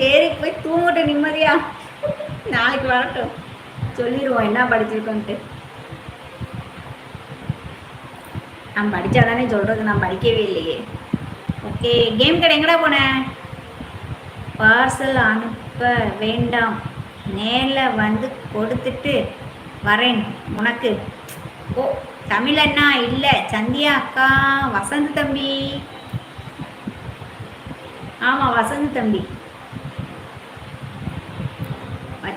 சரி போய் தூங்கட்டும் நிம்மதியா. நாளைக்கு வரட்டும். சொல்லிடுவோம் என்ன படிச்சிருக்கோன்ட்டு. நான் படித்தாதானே சொல்கிறது நான் படிக்கவே இல்லையே. ஓகே கேம் கடை எங்கடா போனேன் பார்சல் அனுப்ப வேண்டாம். நேரில் வந்து கொடுத்துட்டு வரேன் உனக்கு. ஓ தமிழண்ணா இல்லை சந்தியா அக்கா வசந்த் தம்பி. ஆமாம் வசந்த் தம்பி.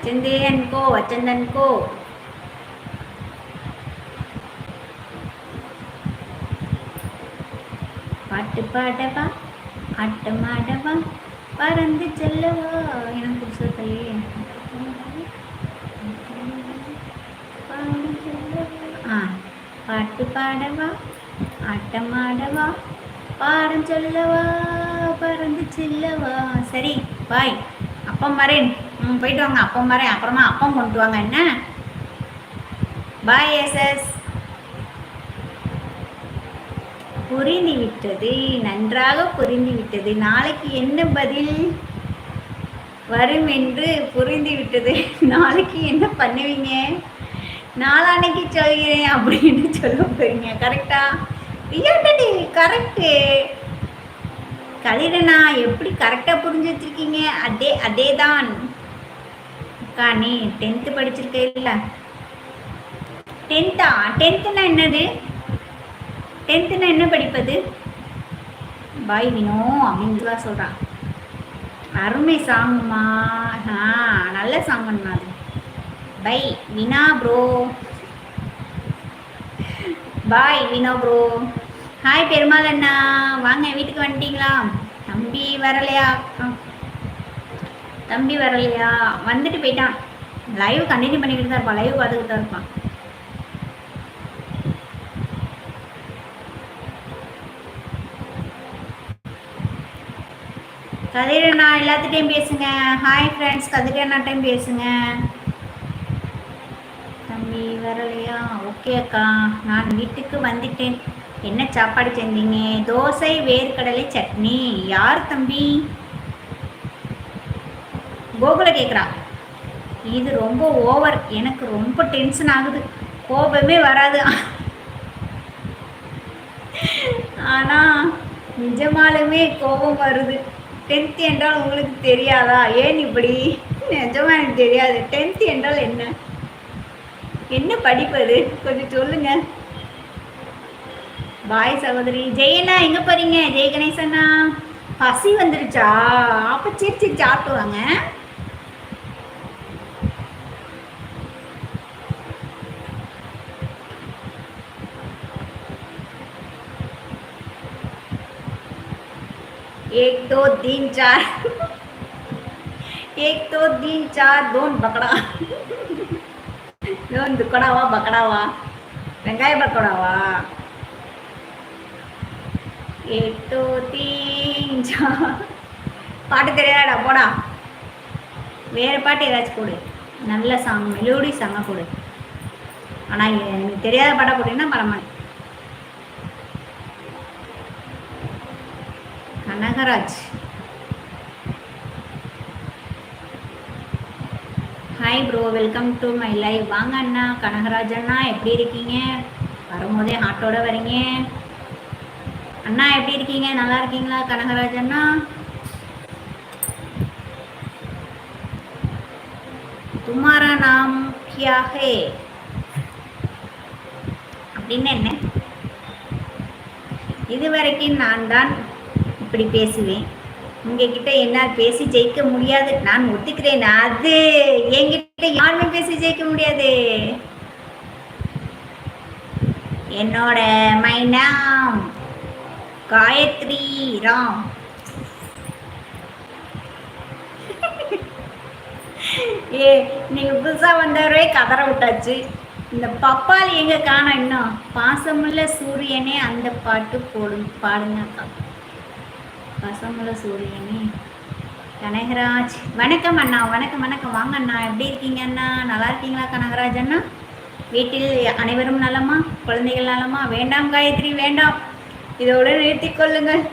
வச்சந்தே அன்கோ வச்சந்தன்கோ பாட்டு பாடவா ஆட்டம் ஆடவா பறந்து செல்லவா. எனக்கு புதுசத்தையே ஆ பாட்டு பாடவா ஆட்டம் ஆடவா பாடம் சொல்லவா பறந்து செல்லவா. சரி பாய் அப்பா வரேன் ம் போயிட்டு வாங்க. அப்பம் வரேன். அப்புறமா அப்பம் கொண்டு வாங்க. என்ன? பாய் எஸ்எஸ் புரிந்து விட்டது நன்றாக புரிந்து விட்டது நாளைக்கு என்ன பதில் வரும் என்று புரிந்து விட்டது நாளைக்கு என்ன பண்ணுவீங்க? நாளானைக்கு சொல்கிறேன் அப்படின்னு சொல்ல போறீங்க. கரெக்டா ரியாட்டடி கரெக்டு கலிடனா எப்படி கரெக்டாக புரிஞ்சு வச்சிருக்கீங்க? அதே அதே தான் அக்கா நீ டென்த்து படிச்சிருக்க இல்ல? டென்த்தா டென்த்துனா என்னது? டென்த்துனா என்ன படிப்பது? பாய் வினோ அப்படின்னு தான் சொல்கிறான் அருமை சாங்குமா ஆ நல்ல சாங்குமா அது. Bye Vina bro bye Vino bro hi Perumal அண்ணா. வாங்க வீட்டுக்கு வந்துட்டீங்களா? தம்பி வரலையா? தம்பி வரலையா? வந்துட்டு போயிட்டான். லைவ் கண்டினியூ பண்ணிக்கிட்டு தான் இருப்பான். லைவ் பார்த்துக்கிட்டு தான் இருப்பான். கதிரண்ணா எல்லாத்துட்டையும் பேசுங்க. ஹாய் ஃப்ரெண்ட்ஸ் கதிரண்ணாட்டையும் பேசுங்க. தம்பி வரலையா? ஓகே அக்கா. நான் வீட்டுக்கு வந்துட்டேன். என்ன சாப்பாடு செஞ்சீங்க? தோசை வேர்க்கடலை சட்னி. யார் தம்பி? கோகுல கேட்குறா இது ரொம்ப ஓவர் எனக்கு ரொம்ப டென்ஷன் ஆகுது. கோபமே வராது. ஆனால் நிஜமாலுமே கோபம் வருது. டென்த் என்றால் உங்களுக்கு தெரியாதா? ஏன் இப்படி? நிஜமா எனக்கு தெரியாது. டென்த் என்றால் என்ன? என்ன படிப்பது கொஞ்சம் சொல்லுங்க. பாய் சகோதரி ஜெயண்ணா எங்க போறீங்க? ஜெய கணேசண்ணா பசி வந்துருச்சா? அப்ப சரி சரி சாப்பிட்டு வாங்க. एक दो तीन चार एक दो तीन चार दोन बकडा दोन दुकडावा बकडावा வெங்காய பக்கோடாவா எட்டு தீஞ்சா பாட்டு தெரியாதா போடா வேறு பாட்டு ஏதாச்சும் கொடு நல்ல சாங் மெலோடி சாங்காக கொடு ஆனால் எனக்கு தெரியாத பாட்டை போட்டீங்கன்னா பரமாட்டேன் Kanagaraj hi bro welcome to my live வாங்க அண்ணா கனகராஜ் அண்ணா எப்படி இருக்கீங்க? வரும்போதே ஹாட்டோட வரீங்க. அண்ணா எப்படி இருக்கீங்க? நல்லா இருக்கீங்களா கனகராஜ் அண்ணா? துமாரா நாம் கியா ஹே? அப்படின்னு என்ன? இதுவரைக்கும் நான் தான் இப்படி பேசுவேன். உங்ககிட்ட என்னால் பேசி ஜெயிக்க முடியாது. நான் ஒத்துக்கிறேன். அது என்கிட்ட யாருமே பேசி ஜெயிக்க முடியாது. என்னோட மைனாம் காயத்ரி ராம். ஏ நீங்க புதுசா வந்தவரே கதற விட்டாச்சு. இந்த பப்பாளி எங்க காணோம் இன்னும்? பாசமுள்ள சூரியனே அந்த பாட்டு போடும் பாடுங்க அக்கா சூரியனி. கனகராஜ் வணக்கம் அண்ணா வணக்கம் வணக்கம். வாங்க அண்ணா எப்படி இருக்கீங்க அண்ணா? நல்லா இருக்கீங்களா கனகராஜ் அண்ணா? வீட்டில் அனைவரும் நலமா? குழந்தைகள் நலமா? வேண்டாம் காயத்ரி வேண்டாம். இதோட நிறுத்திக் கொள்ளுங்கள்.